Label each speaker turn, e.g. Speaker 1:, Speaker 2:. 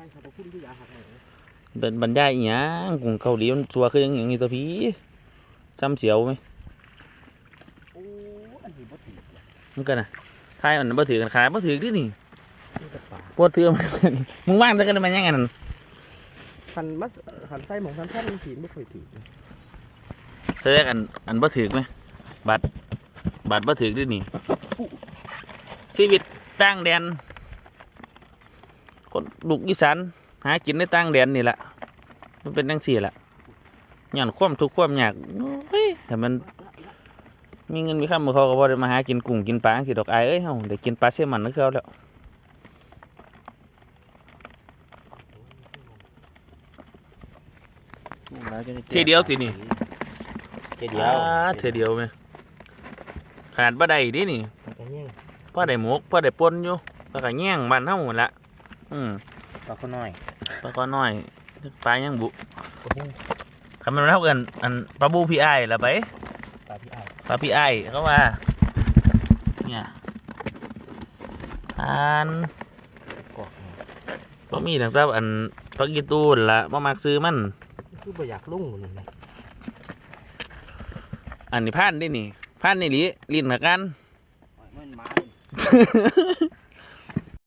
Speaker 1: ได้ขอบคุณที่อยาหักให้
Speaker 2: เป็นบรรยายอีหยังกุ้งเกาหลีมันตัวคือหยังอย่างนี้ตัวพี่ซ้ำเสียวไหม
Speaker 1: โอ้อันนี้บ่ถือ
Speaker 2: มันกันนะทายมันบ่ถือกันขายบ่ถือดินี่
Speaker 1: นี่กับปลา
Speaker 2: ปวดถือมันมึงว่างแต่กันมันยังไงนั่น
Speaker 1: คันมัดคันไส้หมองคันท่านสีไม่เคยถือ
Speaker 2: แสดงอันอันบ่ถือไหมบัตรบัตรบ่ถือดินี่ชีวิตต่างแดน คนลูกอีสานหากินในต่างแดนนี่แหละมันเป็นจังซี่แหละย้อนความทุกข์ความยากเฮ้ยแต่มัน มีเงินมีคำมือเขาก็บ่ได้มาหากินกุ้งกินปลาสิดอกอายเอ้ยเฮาได้กินปลาเซลมอนนึกเขาแล้วทีเดียวสินี่
Speaker 1: ทีเดียว
Speaker 2: อ่าเทอเดียวไหมขนาดบ่ได้ดินี่
Speaker 1: มันก็แย่ง
Speaker 2: พ่อได้หมกพ่อได้ปนอยู่แล้วก็แย่งบ้านเฮาหมดละ อืม
Speaker 1: ปลาข้น้อย
Speaker 2: ปลาก็น้อยปลายังบุ
Speaker 1: ปลาบู
Speaker 2: คำมันเท่ากันอันปลาบูพี่อ้ายละไป
Speaker 1: ปลาพี่อ้าย
Speaker 2: ปลาพี่อ้ายเขาว่าเนี่ยอัน
Speaker 1: กอกนี่
Speaker 2: บ่มีตั้งแต่อันปลากีตูนละบ่มักซื้อมัน
Speaker 1: คือบ่อยากลุ่งนี่นะ
Speaker 2: อันนี้พันดินี่พันนี่ลิลิ้นกับกัน
Speaker 1: มันมา